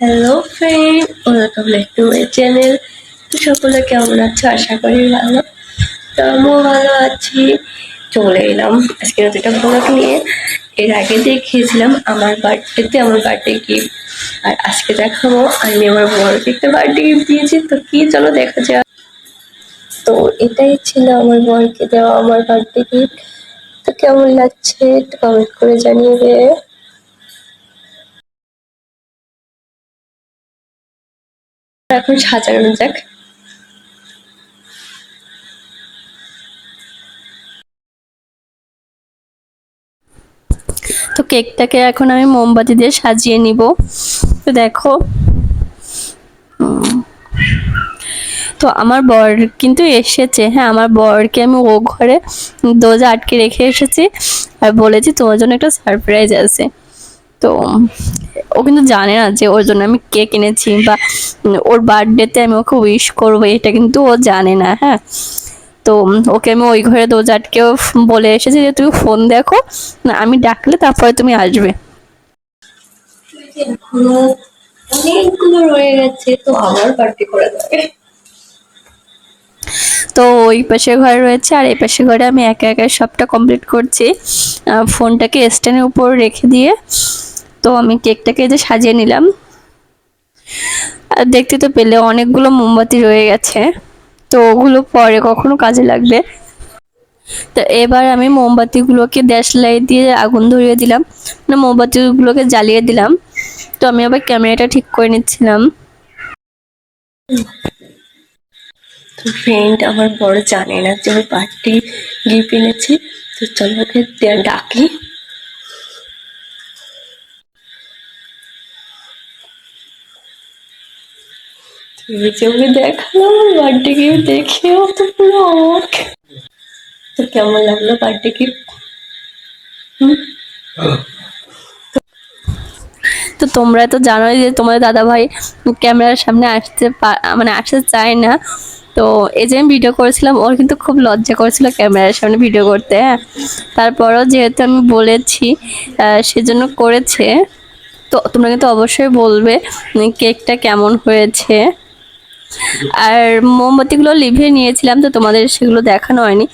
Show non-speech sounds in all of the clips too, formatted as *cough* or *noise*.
Hello friend welcome back to my channel তো সকলে কেমন আছো? আশা করি ভালো। তো আমিও ভালো আছি। চলে এলাম আজকে নতুনটা ব্লগ নিয়ে। এর আগে দেখিয়েছিলাম আমার বার্থডেতে আমার বার্থডে গিফট আর আজকে দেখাবো। আমি আমার বড়কে একটা বার্থডে গিফট দিয়েছি। তো কি চলো দেখা যাক। তো এটাই ছিল আমার বরকে দেওয়া আমার বার্থডে গিফট তো কেমন লাগছে একটু কমেন্ট করে জানিয়ে দে। এখন সাজানো যাক। তো কেকটাকে এখন আমি মোমবাতি দিয়ে সাজিয়ে নিব। তো দেখো তো আমার বর কিন্তু এসেছে। হ্যাঁ আমার বরকে আমি ও ঘরে দোজা আটকে রেখে এসেছি আর বলেছি তোমার জন্য একটা সারপ্রাইজ আছে। তো ও কিন্তু জানে না যে ওর জন্য আমি কেক এনেছি বা ওর বার্থডেতে আমি ওকে উইশ করব, এটা কিন্তু ও জানে না হ্যাঁ। তো ওকে আমি ওই ঘরে দরজা আটকেও বলে এসেছি যে, তুমি ফোন দেখো, না, আমি ডাকলে তারপরে তুমি আসবে। তো তো ওই পাশে ঘরে রয়েছে, আর এই পাশে ঘরে আমি একা একা সবটা কমপ্লিট করছি। ফোনটাকে স্ট্যান্ডের উপর রেখে দিয়ে তো আমি কেকটাকে যে সাজিয়ে নিলাম। আর দেখতে তো পেলে অনেকগুলো মোমবাতি রয়ে গেছে। তো ওগুলো পরে কখনো কাজে লাগবে। তো এবার আমি মোমবাতিগুলোকে দেশ লাইট দিয়ে আগুন ধরিয়ে দিলাম। মানে মোমবাতিগুলোকে জ্বালিয়ে দিলাম। তো আমি আবার ক্যামেরাটা ঠিক করে নিচ্ছিলাম। তো ফ্রেন্ড আমার বড় জানে না যে আমি পার্টি গিফট এনেছি। তো চলো ওকে ডাকি। তুমি বার্থডে দেখেও তো পুরো অবাক তো কেমন লাগল বার্থডে তো তোমরা তো জানোই যে তোমাদের দাদা ভাই ক্যামেরার সামনে আসতে মানে আসতে চায় না। তো এই যে আমি ভিডিও করেছিলাম, ওর কিন্তু খুব লজ্জা করেছিল ক্যামেরার সামনে ভিডিও করতে হ্যাঁ। তারপরও যেহেতু আমি বলেছি সেজন্য করেছে। তো তোমরা কিন্তু অবশ্যই বলবে কেকটা কেমন হয়েছে। আর মোমবাতিগুলো লিভিয়ে নিয়েছিলাম, তো তোমাদের সেগুলো দেখানো হয়নি।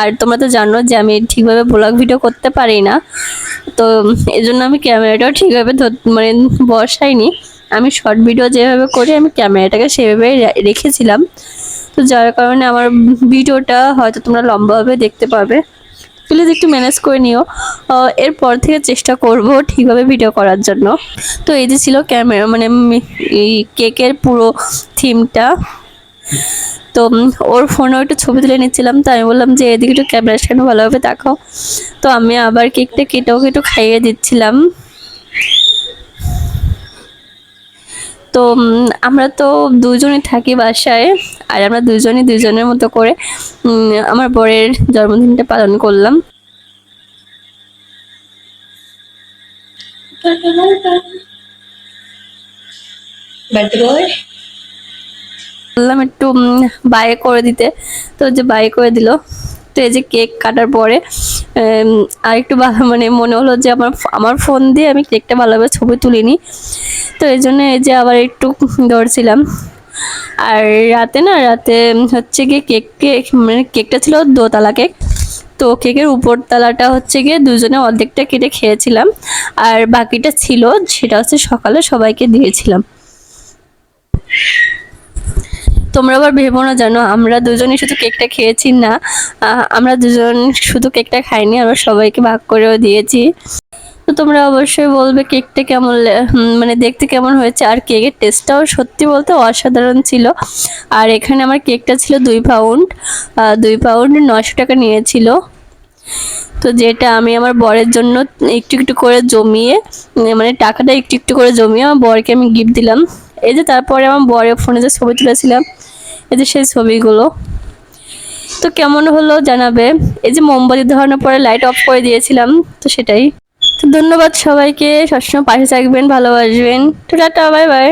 আর তোমরা তো জানো যে আমি ঠিকভাবে ব্লগ ভিডিও করতে পারি না। তো এই জন্য আমি ক্যামেরাটাও ঠিকভাবে মানে বসাইনি। আমি শর্ট ভিডিও যেভাবে করি, আমি ক্যামেরাটাকে সেভাবে রেখেছিলাম। তো যার কারণে আমার ভিডিওটা হয়তো তোমরা লম্বাভাবে দেখতে পাবে। প্লিজ একটু ম্যানেজ করে নিও। এরপর থেকে চেষ্টা করব ঠিকভাবে ভিডিও করার জন্য। তো এই যে ছিল ক্যামেরা মানে কেকের পুরো থিমটা তো ওর ফোনেও একটু ছবি তুলে নিচ্ছিলাম, তো আমি বললাম যে এদিকে একটু ক্যামেরা সামনে ভালোভাবে দেখাও তো আমি আবার কেকটা কেটেও একটু খাইয়ে দিচ্ছিলাম। তো আমরা তো দুজনই থাকি বাসায় আর আমরা দুজনই দুজনের মতো করে আমার বরের জন্মদিনটা পালন করলাম। বললাম একটু বাই করে দিতে। তো যে বাই করে দিল তো এই যে কেক কাটার পরে আর একটু ভালো *laughs* মানে মনে হলো যে আমার আমার ফোন দিয়ে আমি কেকটা ভালোভাবে ছবি তুলিনি। তো এই জন্য এই যে আবার একটু ধরছিলাম। আর রাতে না, রাতে হচ্ছে গিয়ে কেক কেক মানে কেকটা ছিল দোতলা কেক। তো কেকের উপর তলাটা হচ্ছে গিয়ে দুজনে অর্ধেকটা কেটে খেয়েছিলাম। আর বাকিটা ছিল, সেটা হচ্ছে সকালে সবাইকে দিয়েছিলাম। তোমরা আবার ভেবো না, জানো, আমরা দুজনই শুধু কেকটা খেয়েছি না আমরা দুজন শুধু কেকটা খাইনি, আমরা সবাইকে ভাগ করেও দিয়েছি। তো তোমরা অবশ্যই বলবে কেকটা কেমন মানে দেখতে কেমন হয়েছে, আর কেকের টেস্টটাও সত্যি বলতে অসাধারণ ছিল। আর এখানে আমার কেকটা ছিল দুই পাউন্ড দুই পাউন্ড নশো টাকা নিয়েছিল। তো যেটা আমি আমার বরের জন্য একটু একটু করে জমিয়ে মানে টাকাটা একটু একটু করে জমিয়ে আমার বরকে আমি গিফট দিলাম। এই যে তারপরে আমার বরের ফোনে যে ছবি তুলেছিলাম এই যে সেই ছবিগুলো। তো কেমন হলো জানাবে? এই যে মোমবাতি ধরানোর পরে লাইট অফ করে দিয়েছিলাম, তো সেটাই। তো ধন্যবাদ সবাইকে, সবসময় পাশে থাকবেন, ভালোবাসবেন। তো টাটা বাই বাই